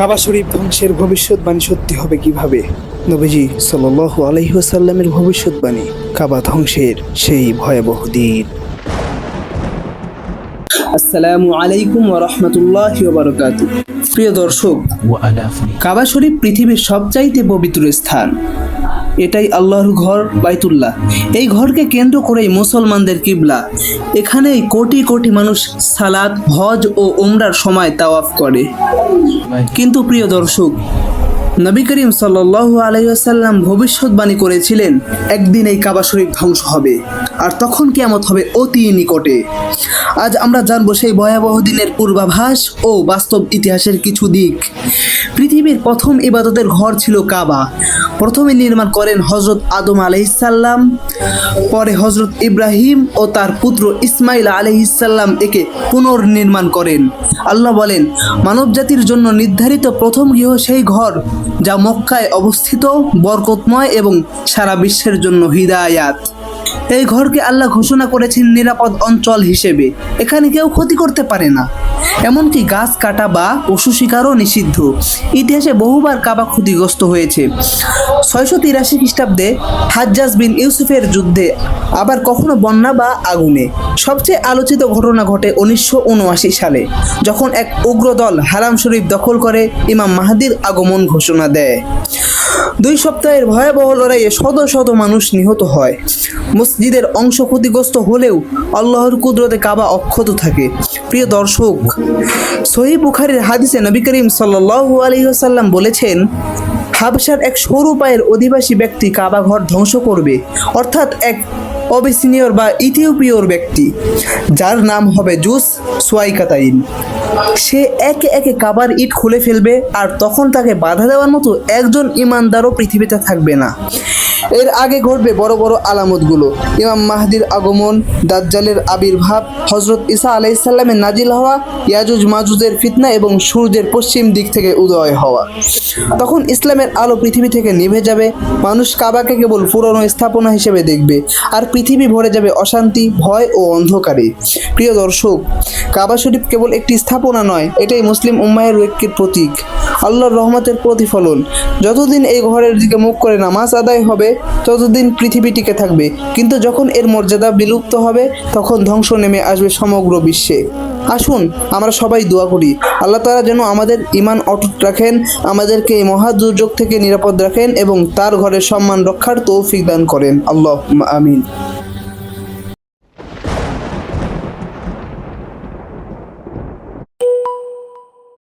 কাবা শরীফ ধ্বংসের ভবিষ্যৎবাণী সত্যি হবে কীভাবে? নবীজি সাল আলহিহাসাল্লামের ভবিষ্যৎবাণী কাবা ধ্বংসের সেই ভয়াবহ দিন। আসসালামু আলাইকুম ওরহমতুল্লাহ বারকাত প্রিয় দর্শক কাবা শরীফ পৃথিবীর সবচাইতে পবিত্র স্থান। এটাই আল্লাহর ঘর, বাইতুল্লাহ। এই ঘরকে কেন্দ্র করেই মুসলমানদের কিবলা। এখানেই কোটি কোটি মানুষ সালাদ হজ ও উমরার সময় তাওয়াফ করে। কিন্তু প্রিয় দর্শক, নবী করিম সাল্লু আলাইসাল্লাম ভবিষ্যৎবাণী করেছিলেন, একদিন এই কাবা শরীফ ধ্বংস হবে, আর তখন কেমত হবে অতি নিকটে। আজ আমরা জানব সেই ভয়াবহ দিনের পূর্বাভাস ও বাস্তব ইতিহাসের কিছু দিক। পৃথিবীর প্রথম ইবাদতের ঘর ছিল কাবা। প্রথমে নির্মাণ করেন হজরত আদম আলহিসাল্লাম পরে হজরত ইব্রাহিম ও তার পুত্র ইসমাইল আলহিসাল্লাম একে পুনর্নির্মাণ করেন। আল্লাহ বলেন, মানবজাতির জন্য নির্ধারিত প্রথম গৃহ সেই ঘর, যা মক্কায় অবস্থিত, বরকতময় এবং সারা বিশ্বের জন্য হিদায়াত। এই ঘরকে আল্লাহ ঘোষণা করেছেন নিরাপদ অঞ্চল হিসেবে। এখানে কেউ ক্ষতি করতে পারে না। এমনকি গাছ কাটা বা পশু শিকারও নিষিদ্ধ। ইতিহাসে বহুবার কাবা ক্ষতিগ্রস্ত হয়েছে। ছয়শো তিরাশি খ্রিস্টাব্দে হাজ্জাজ বিন ইউসুফের যুদ্ধে আবার কখনো বন্যা বা আগুনে। সবচেয়ে আলোচিত ঘটনা ঘটে উনিশশো উনআশি সালে, যখন এক উগ্র দল হারাম শরীফ দখল করে ইমাম মাহাদির আগমন ঘোষণা দেয়। দুই সপ্তাহের ভয়াবহ লড়াইয়ে শত শত মানুষ নিহত হয়। মসজিদের অংশ ক্ষতিগ্রস্ত হলেও আল্লাহর কুদরতে কাবা অক্ষত থাকে। প্রিয় দর্শক সহি বুখারের হাদিসে নবী করিম সাল্লু আলহিহাসাল্লাম বলেছেন হাবসার এক সরু পায়ের অধিবাসী ব্যক্তি কাবাঘর ধ্বংস করবে, অর্থাৎ এক অবিসিনিয়র বা ইথিওপিয়র ব্যক্তি, যার নাম হবে জুস সোয়াইকাতাইন। সে একে একে কাবার ইট খুলে ফেলবে আর তখন তাকে বাধা দেওয়ার মতো একজন ইমানদারও পৃথিবীতে থাকবে না। এর আগে ঘটবে বড় বড় আলামতগুলো। ইমাম মাহদির আগমন, দাজ্জালের আবির্ভাব হজরত ইসা আলাইসাল্লামের নাজিল হওয়া, ইয়াজুজ মাজুজের ফিতনা এবং সূর্যের পশ্চিম দিক থেকে উদয় হওয়া। তখন ইসলামের আলো পৃথিবী থেকে নিভে যাবে। মানুষ কাবাকে কেবল পুরনো স্থাপনা হিসেবে দেখবে। আর পৃথিবী ভরে যাবে অশান্তি, ভয় ও অন্ধকারে। প্রিয় দর্শক কাবা শরীফ কেবল একটি স্থাপনা নয়, এটাই মুসলিম উম্মায়ের ঐক্যের প্রতীক। আল্লাহর রহমতের প্রতিফলন। যতদিন এই ঘরের দিকে মুখ করে নামাজ আদায় হবে, ততদিন পৃথিবী টিকে থাকবে। কিন্তু যখন এর মর্যাদা বিলুপ্ত হবে, তখন ধ্বংস নেমে আসবে সমগ্র বিশ্বে। আসুন, আমরা সবাই দোয়া করি। আল্লাহ তালা যেন আমাদের ইমান অটুট রাখেন, আমাদেরকে এই মহা দুর্যোগ থেকে নিরাপদ রাখেন এবং তার ঘরের সম্মান রক্ষার তৌফিক দান করেন। আল্লাহ আমিন।